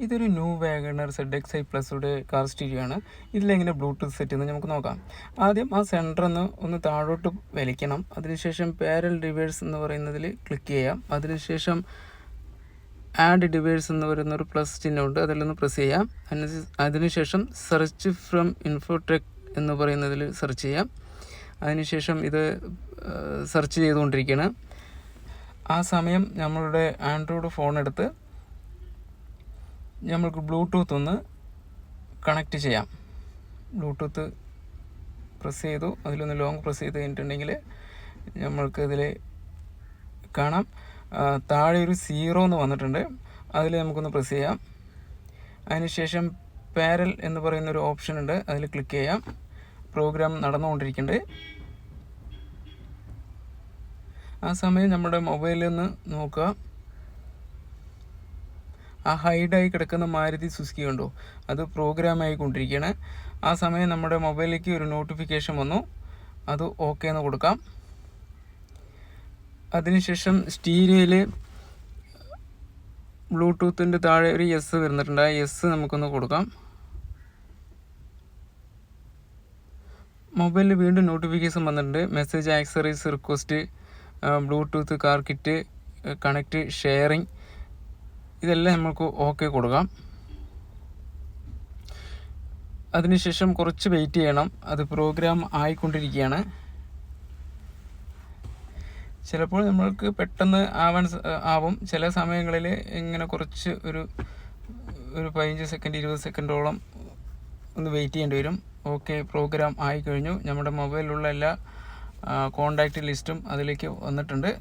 ഇതൊരു new WagonR Z X I പ്ലസുടെ car stereo ആണ്. ഇതിലെങ്ങനെ ബ്ലൂടൂത്ത് സെറ്റ് ചെയ്യുന്നത് നമുക്ക് നോക്കാം. ആദ്യം ആ സെന്റർ ഒന്ന് താഴോട്ട് വലിക്കണം. അതിനുശേഷം പാരൽ ഡിവേഴ്സ് എന്ന് പറയുന്നതിൽ ക്ലിക്ക് ചെയ്യാം. അതിനുശേഷം ആഡ് ഡിവൈസ് എന്ന് പറയുന്ന ഒരു പ്ലസ് ചിഹ്നമുണ്ട് അതിലൊന്ന് പ്രസ് ചെയ്യാം. അതിന് അതിനുശേഷം സെർച്ച് ഫ്രം ഇൻഫോടെക് എന്ന് പറയുന്നതിൽ സെർച്ച് ചെയ്യാം. അതിനുശേഷം ഇത് സെർച്ച് ചെയ്തുകൊണ്ടിരിക്കുകയാണ്. ആ സമയം നമ്മളുടെ ആൻഡ്രോയിഡ് ഫോൺ എടുത്ത് നമ്മൾക്ക് ബ്ലൂടൂത്ത് ഒന്ന് കണക്റ്റ് ചെയ്യാം. ബ്ലൂടൂത്ത് പ്രസ് ചെയ്തു. അതിലൊന്ന് ലോങ് പ്രസ് ചെയ്ത് കഴിഞ്ഞിട്ടുണ്ടെങ്കിൽ നമ്മൾക്ക് ഇതിൽ കാണാം. താഴെ ഒരു സീറോ എന്ന് വന്നിട്ടുണ്ട്. അതിൽ നമുക്കൊന്ന് പ്രസ് ചെയ്യാം. അതിനുശേഷം പാരൽ എന്ന് പറയുന്ന ഒരു ഓപ്ഷൻ ഉണ്ട്. അതിൽ ക്ലിക്ക് ചെയ്യാം. പ്രോഗ്രാം നടന്നുകൊണ്ടിരിക്കുന്നുണ്ട്. ആ സമയം നമ്മുടെ മൊബൈലിൽ നിന്ന് നോക്കുക. ആ ഹൈഡായി കിടക്കുന്ന മാരുതി സുസുക്കി ഉണ്ടോ അത് പ്രോഗ്രാം ആയിക്കൊണ്ടിരിക്കുകയാണ് ആ സമയം നമ്മുടെ മൊബൈലിലേക്ക് ഒരു നോട്ടിഫിക്കേഷൻ വന്നു. അത് ഓക്കെ എന്ന് കൊടുക്കാം. അതിനുശേഷം സ്റ്റീരിയോയിൽ ബ്ലൂടൂത്തിന്റെ താഴെ ഒരു എസ് വരുന്നിട്ടുണ്ട്. ആ എസ് നമുക്കൊന്ന് കൊടുക്കാം. മൊബൈലിൽ വീണ്ടും നോട്ടിഫിക്കേഷൻ വന്നിട്ടുണ്ട്. Message accessories request Bluetooth car kit connect sharing ഇതെല്ലാം നമുക്ക് ഓക്കെ കൊടുക്കാം. അതിനുശേഷം കുറച്ച് വെയിറ്റ് ചെയ്യണം. അത് പ്രോഗ്രാം ആയിക്കൊണ്ടിരിക്കുകയാണ്. ചിലപ്പോൾ നമ്മൾക്ക് പെട്ടെന്ന് ആവാൻ ആവും. ചില സമയങ്ങളിൽ ഇങ്ങനെ കുറച്ച് ഒരു ഒരു പതിനഞ്ച് സെക്കൻഡ് ഇരുപത് സെക്കൻഡോളം ഒന്ന് വെയിറ്റ് ചെയ്യേണ്ടി വരും. ഓക്കെ പ്രോഗ്രാം ആയിക്കഴിഞ്ഞു നമ്മുടെ മൊബൈലിലുള്ള എല്ലാ കോണ്ടാക്റ്റ് ലിസ്റ്റും അതിലേക്ക് വന്നിട്ടുണ്ട്.